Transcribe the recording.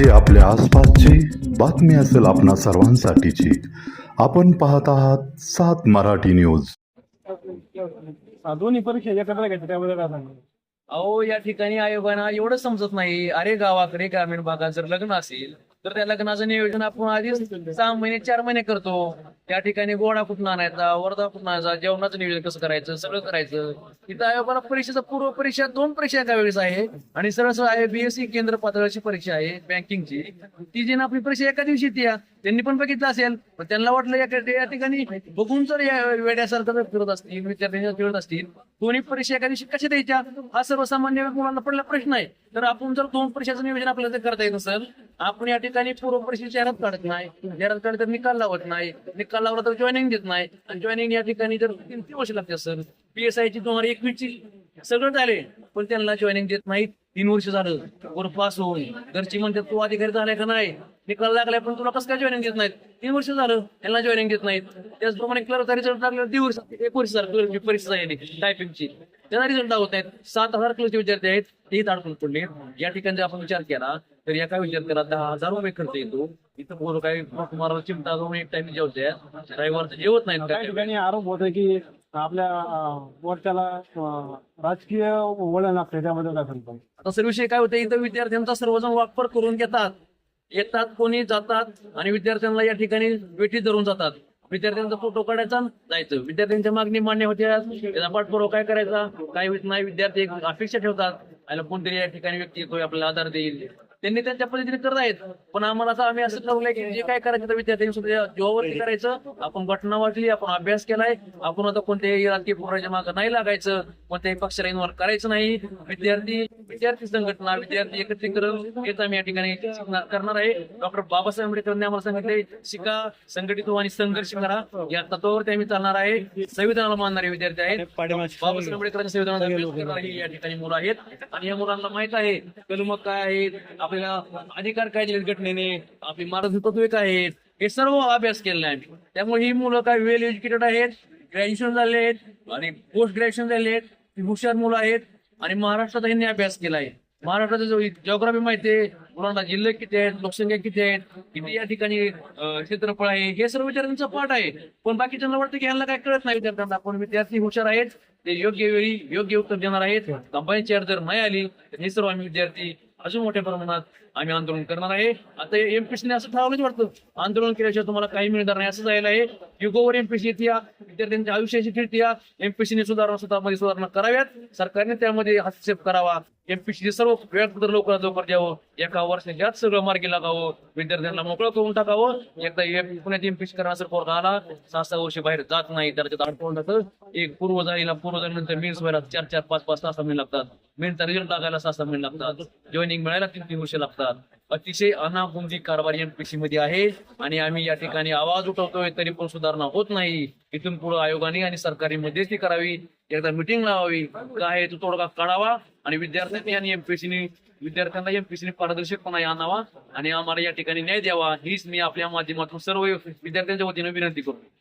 जी आपल्या आसपासची बातमी असेल आपणा सर्वांसाठीची. आपण पाहत आहात सात मराठी न्यूज. दोन्ही परीक्षा एकत्र काय सांगणार? अहो या ठिकाणी आयोगांना एवढं समजत नाही. अरे गावाकडे ग्रामीण भागात जर लग्न असेल तर त्या लग्नाचं नियोजन आपण आधीच सहा महिने चार महिने करतो. त्या ठिकाणी गोडा कुठून आणायचा वर्धा कुठून आणायचा जेवणाचं नियोजन कसं करायचं सगळं करायचं. तिथं आयोगाला परीक्षेचा पूर्व परीक्षा दोन परीक्षा एका वेळेस आहे. आणि सरळ सरळ आहे बीएससी केंद्र पातळीची परीक्षा आहे बँकिंगची. ती जी ना आपली परीक्षा एका दिवशी ती त्यांनी पण बघितलं असेल. पण त्यांना वाटलं या ठिकाणी बघून जर या वेड्यासारखं फिरत असतील विद्यार्थ्यांच्या फिरत असतील दोन्ही परीक्षा एका दिवशी कशा द्यायच्या? हा सर्वसामान्य मुलांना पडला प्रश्न आहे. तर आपण जर दोन परीक्षाचं नियोजन आपल्याला करता येत असेल आपण या ठिकाणी पूर्व परीक्षेची जाहिरात काढत नाही. जाहिरात काढली तर निकाल लावत नाही. निकाल लावला तर जॉईनिंग देत नाही. आणि जॉईनिंग या ठिकाणी जर तीन तीन वर्ष लागते सर पीएसआय ची दोन हजार एकवीस ची सगळं झाले पण त्यांना जॉईनिंग देत नाहीत तीन वर्ष झालं वर पास होऊन. घरची म्हणतात तू अधिकारी झालाय का नाही? निकाल लागलाय पण तुला कसं काय जॉईनिंग देत नाहीत? तीन वर्ष झालं त्यांना जॉईनिंग देत नाहीत. त्याचप्रमाणे क्लर्कचा रिझल्ट लागला दीड वर्ष एक वर्ष झालं क्लर्कची परीक्षा झाली टायपिंगची त्याचा रिझल्ट दाखवत नाहीत. सात हजार क्लर्कचे विद्यार्थी आहेत तेही अडकून पडले. या ठिकाणी जर आपण विचार केला तर एका विद्यार्थ्याला दहा हजार रुपये खर्च येतो. इथं पोरं काही तुम्हाला चिमटा जाऊन एक टाइम जेवते रविवारचं जेवत नाहीत. काही ठिकाणी आरोप होत की आपल्या मोर्चाला राजकीय वळण लागते त्यामध्ये काय सांगतो? आता सर विषय काय होतं इथं विद्यार्थ्यांचा सर्वजण वापर करून घेतात. येतात कोणी जातात आणि विद्यार्थ्यांना या ठिकाणी वेठी धरून जातात. विद्यार्थ्यांचा फोटो काढायचा जायचं. विद्यार्थ्यांच्या मागणी मान्य होत्या त्याचा पाठपुरावा काय करायचा? काही होत नाही. विद्यार्थी अपेक्षा ठेवतात. आणि कोणतरी या ठिकाणी व्यक्ती येतोय आपल्याला आधार देईल. त्यांनी त्यांच्या पद्धतीने करत आहेत. पण आम्हाला असं आम्ही असं ठरवलंय की जे काय करायचं तर विद्यार्थ्यांनी सुद्धा जीवावरती करायचं. आपण घटना वाचली आपण अभ्यास केलाय. आपण आता कोणत्याही राजकीय पोराच्या मागे नाही लागायचं. कोणत्याही पक्षाला इन्व्हॉल्व्ह करायचं नाही. विद्यार्थी विद्यार्थी संघटना विद्यार्थी एकत्रीकरण हेच आम्ही या ठिकाणी करणार आहे. डॉक्टर बाबासाहेब आंबेडकरांनी आम्हाला सांगितले शिका संघटित व्हा आणि संघर्ष करा. या तत्वावरती आम्ही चालणार आहे. संविधानाला मानणारे विद्यार्थी आहेत. बाबासाहेब आंबेडकरांच्या करणारी या ठिकाणी मुलं आहेत. आणि या मुलांना माहीत आहे कलम काय आहेत आपल्याला अधिकार काय दिलेत घटनेने आपली मार्गदर्शक तत्वे काय आहेत हे सर्व अभ्यास केलेला आहे. त्यामुळे ही मुलं काय वेल एज्युकेटेड आहेत ग्रॅज्युएशन झाले आहेत आणि पोस्ट ग्रॅज्युएशन झाले आहेत ही हुशार मुलं आहेत. आणि महाराष्ट्रात यांनी अभ्यास केला आहे महाराष्ट्राचा जिओग्राफी माहिती आहे कोणाला जिल्हे किती आहेत लोकसंख्या किती आहेत किती या ठिकाणी क्षेत्रफळ आहे हे सर्व विचारांचा पाठ आहे. पण बाकीच्यांना वाटतं की यांना काय कळत नाही विद्यार्थ्यांना. पण विद्यार्थी हुशार आहेत ते योग्य वेळी योग्य उत्तर देणार आहेत. कंपनी चेअर जर नाही आली तर हे सर्व आम्ही विद्यार्थी अजून मोठ्या प्रमाणात आम्ही आंदोलन करणार आहे. आता एमपीसीने असं ठरवलंच वाटतं. आंदोलन केल्याशिवाय तुम्हाला काही मिळणार नाही. असं जायला आहे. युगोवर एमपीसी येते विद्यार्थ्यांच्या आयुष्याची खेळती एमपीसीने सुधारणा स्वतःमध्ये सुधारणा कराव्यात. सरकारने त्यामध्ये हस्तक्षेप करावा. एमपीसी सर्व वेळापत्र लवकरात लवकर द्यावं. एका वर्षाच्या आत सगळं मार्गी लागावं. विद्यार्थ्यांना मोकळं करून टाकावं. एकदा पुण्यात एमपीसी करण्याचा पोरगा आला. सहा सहा वर्ष बाहेर जात नाही. त्याच्यात त्यात अडकवून जातं एक पूर्व जाईला पूर्व जाईनंतर मेन्स व्हायला चार चार पाच पाच सहा महिने लागतात. मेन्सचा रिझल्ट लागायला सहा सहा महिने लागतात. जॉईनिंग मिळायला तीन तीन वर्ष लागतात. अतिशय अनागोंदी कारभार एमपीसी मध्ये आहे आणि आम्ही या ठिकाणी आवाज उठवतोय तरी पण सुधारणा होत नाही. इथून पुढे आयोगाने आणि सरकारी मध्यस्थी करावी एकदा मिटिंग लावावी. काय आहे तो तोडगा काढावा आणि विद्यार्थ्यांनी आणि एमपीसीने विद्यार्थ्यांना एमपीसीने पारदर्शकपणा आणावा आणि आम्हाला या ठिकाणी न्याय द्यावा. हीच मी आपल्या माध्यमातून सर्व विद्यार्थ्यांच्या वतीने विनंती करतो.